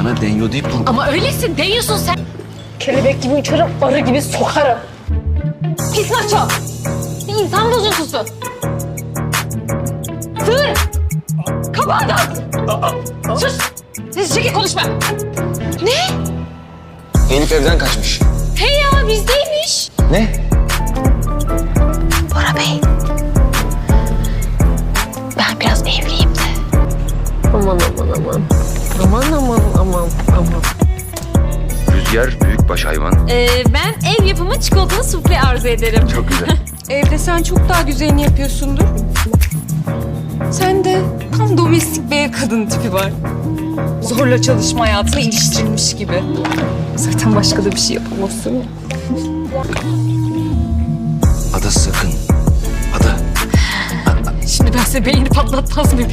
denyo deyip dur. Ama öylesin değilsin sen. Kelebek gibi uçarım, arı gibi sokarım. Pis maço. Bir insan bozuntusu. Sığır. Kaba adam. Sus. Siz çekil konuşma. Elif evden kaçmış. Hey ya bizdeymiş. Ne? Bora Bey. Ben biraz evliyim de. Aman. Aman aman aman aman. Rüzgar büyükbaş hayvan. Ee, ben ev yapımı çikolatalı sufle arzu ederim. Çok güzel. Evde sen çok daha güzelini yapıyorsundur. Sen de tam domestik bir kadın tipi var. Zorla çalışma hayatına iliştirilmiş gibi. Zaten başka da bir şey yapamazsın ya. Ada sakın. Ada. Şimdi ben size beynini patlatmaz mıyım?